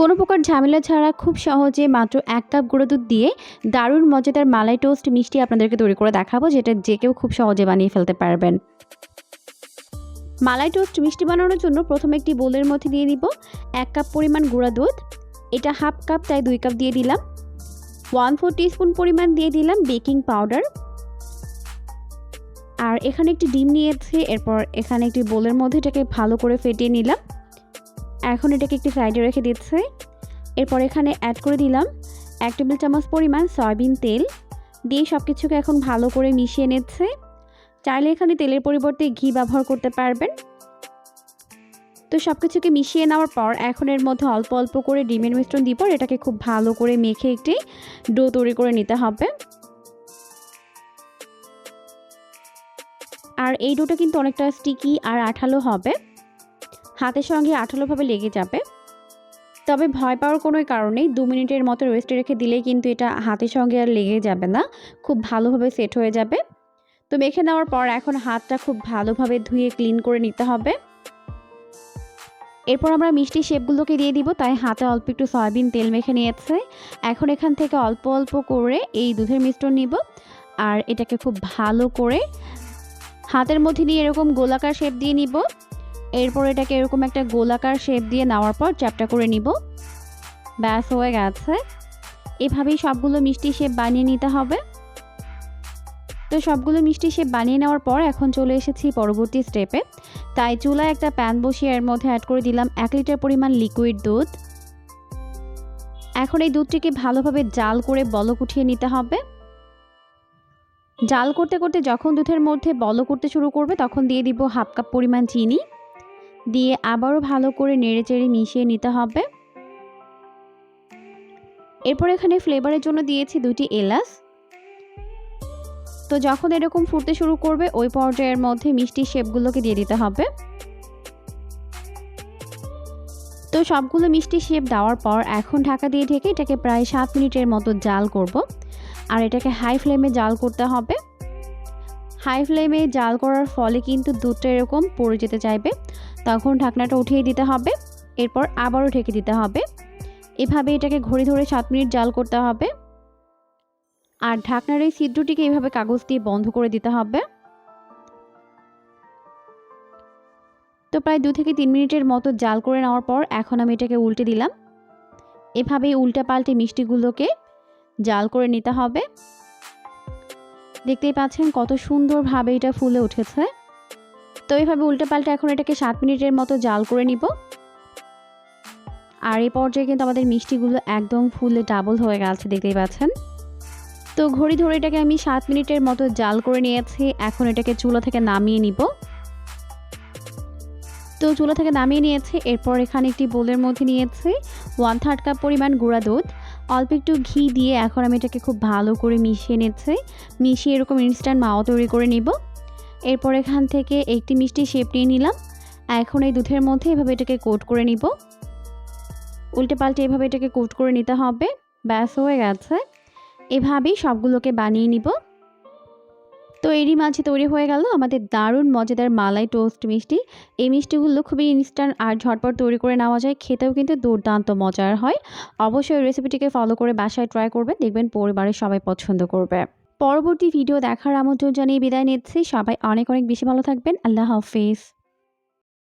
কোনো প্রকার ঝামেলা ছাড়া খুব সহজে মাত্র এক কাপ গুঁড়ো দুধ দিয়ে দারুণ মজাদার মালাই টোস্ট মিষ্টি আপনাদেরকে তৈরি করে দেখাবো, যেটা যে কেউ খুব সহজে বানিয়ে ফেলতে পারবেন। মালাই টোস্ট মিষ্টি বানানোর জন্য প্রথমে একটি বোলের মধ্যে দিয়ে দিব এক কাপ পরিমাণ গুঁড়া দুধ, এটা হাফ কাপ, তাই দুই কাপ দিয়ে দিলাম। ওয়ান ফোর টিস্পুন পরিমাণ দিয়ে দিলাম বেকিং পাউডার। আর এখানে একটি ডিম নিয়েছি, এরপর এখানে একটি বোলের মধ্যে এটাকে ভালো করে ফেটিয়ে নিলাম। এখন এটাকে একটি সাইডে রেখে দিচ্ছে। এরপর এখানে অ্যাড করে দিলাম এক টেবিল চামচ পরিমাণ সয়াবিন তেল। দিয়ে সব কিছুকে এখন ভালো করে মিশিয়ে নিচ্ছে। চাইলে এখানে তেলের পরিবর্তে ঘি ব্যবহার করতে পারবেন। তো সব কিছুকে মিশিয়ে নেওয়ার পর এখন এর মধ্যে অল্প অল্প করে ডিমের মিশ্রণ দিব। এটাকে খুব ভালো করে মেখে একটি ডো তৈরি করে নিতে হবে। আর এই ডোটা কিন্তু অনেকটা স্টিকি আর আঠালো হবে। হাতের সঙ্গে আঠালোভাবে লেগে যাবে। তবে ভয় পাওয়ার কোনো কারণেই দু মিনিটের মতো রেস্টে রেখে দিলেই কিন্তু এটা হাতের সঙ্গে আর লেগে যাবে না। খুব ভালোভাবে সেট হয়ে যাবে। তো মেখে নেওয়ার পর এখন হাতটা খুব ভালোভাবে ধুয়ে ক্লিন করে নিতে হবে। এরপর আমরা মিষ্টি শেপগুলোকে দিয়ে দিব, তাই হাতে অল্প একটু সয়াবিন তেল মেখে নিয়েছে। এখন এখান থেকে অল্প অল্প করে এই দুধের মিশ্রণ নিব, আর এটাকে খুব ভালো করে হাতের মধ্যে নিয়ে এরকম গোলাকার শেপ দিয়ে নিব। এরপর এটাকে এরকম একটা গোলাকার শেপ দিয়ে নেওয়ার পর চ্যাপটা করে নিব। ব্যাস, হয়ে গেছে। এভাবেই সবগুলো মিষ্টি শেপ বানিয়ে নিতে হবে। তো সবগুলো মিষ্টি শেপ বানিয়ে নেওয়ার পর এখন চলে এসেছি পরবর্তী স্টেপে তাই চুলায় একটা প্যান বসিয়ে এর মধ্যে অ্যাড করে দিলাম এক লিটার পরিমাণ লিকুইড দুধ। এখন এই দুধটিকে ভালোভাবে জাল করে বলক উঠিয়ে নিতে হবে। জাল করতে করতে যখন দুধের মধ্যে বলক উঠতে শুরু করবে তখন দিয়ে দিব হাফ কাপ পরিমাণ চিনি। দিয়ে আবারও ভালো করে নেড়ে চেড়ে মিশিয়ে নিতে হবে। এরপর এখানে ফ্লেভারের জন্য দিয়েছি দুটি এলাচ। তো যখন এরকম ফুটতে শুরু করবে, ওই পর্যায়ের মধ্যে মিষ্টি শেপগুলোকে দিয়ে দিতে হবে। তো সবগুলো মিষ্টি শেপ দেওয়ার পর এখন ঢাকা দিয়ে ঢেকে এটাকে প্রায় সাত মিনিটের মতো জাল করব। আর এটাকে হাই ফ্লেমে জাল করতে হবে। হাই ফ্লেমে জাল করার ফলে কিন্তু দুধটা এরকম পড়ে যেতে চাইবে। তখন ঢাকনাটা উঠিয়ে দিতে হবে, এরপর আবারও ঢেকে দিতে হবে। এভাবে এটাকে ঘড়ি ধরে সাত মিনিট জাল করতে হবে। আর ঢাকনার এই ছিদ্রটিকে এভাবে কাগজ দিয়ে বন্ধ করে দিতে হবে। তো প্রায় দু থেকে তিন মিনিটের মতো জাল করে নেওয়ার পর এখন আমি এটাকে উল্টে দিলাম। এভাবেই উল্টে পাল্টে মিষ্টিগুলোকে জাল করে নিতে হবে। দেখতেই পাচ্ছেন কত সুন্দরভাবে এটা ফুলে উঠেছে। তো এইভাবে উল্টে পাল্টে এখন এটাকে সাত মিনিটের মতো জাল করে নিব। আর এই পর্যায়ে কিন্তু আমাদের মিষ্টিগুলো একদম ফুলে ডাবল হয়ে গেছে, দেখতেই পাচ্ছেন। তো ঘড়ি ধরে এটাকে আমি সাত মিনিটের মতো জাল করে নিয়েছি, এখন এটাকে চুলা থেকে নামিয়ে নিব। তো চুলা থেকে নামিয়ে নিয়েছি, এরপর এখানে একটি বোলের মধ্যে নিয়েছি ওয়ান থার্ড কাপ পরিমাণ গুঁড়া দুধ। অল্প একটু ঘি দিয়ে এখন আমি এটাকে খুব ভালো করে মিশিয়ে নিচ্ছি। মিশিয়ে এরকম ইনস্ট্যান্ট মাও তৈরি করে নিব। এরপর এখান থেকে একটি মিষ্টি শেপ নিয়ে নিলাম। এখন এই দুধের মধ্যে এভাবে এটাকে কোট করে নিব। উল্টে পাল্টে এভাবে এটাকে কোট করে নিতে হবে। ব্যাস, হয়ে গেছে। এভাবেই সবগুলোকে বানিয়ে নিব। তো এরই মাঝে তৈরি হয়ে গেল আমাদের দারুণ মজাদার মালাই টোস্ট মিষ্টি। এই মিষ্টিগুলো খুবই ইনস্ট্যান্ট আর ঝটপট তৈরি করে নেওয়া যায়। খেতেও কিন্তু দুর্দান্ত মজার হয়। অবশ্যই রেসিপিটিকে ফলো করে বাসায় ট্রাই করবেন। দেখবেন পরিবারের সবাই পছন্দ করবে। পরবর্তী ভিডিও দেখার আমন্ত্রণ জানিয়ে বিদায় নিচ্ছি। সবাই অনেক অনেক বেশি ভালো থাকবেন। আল্লাহ হাফিজ।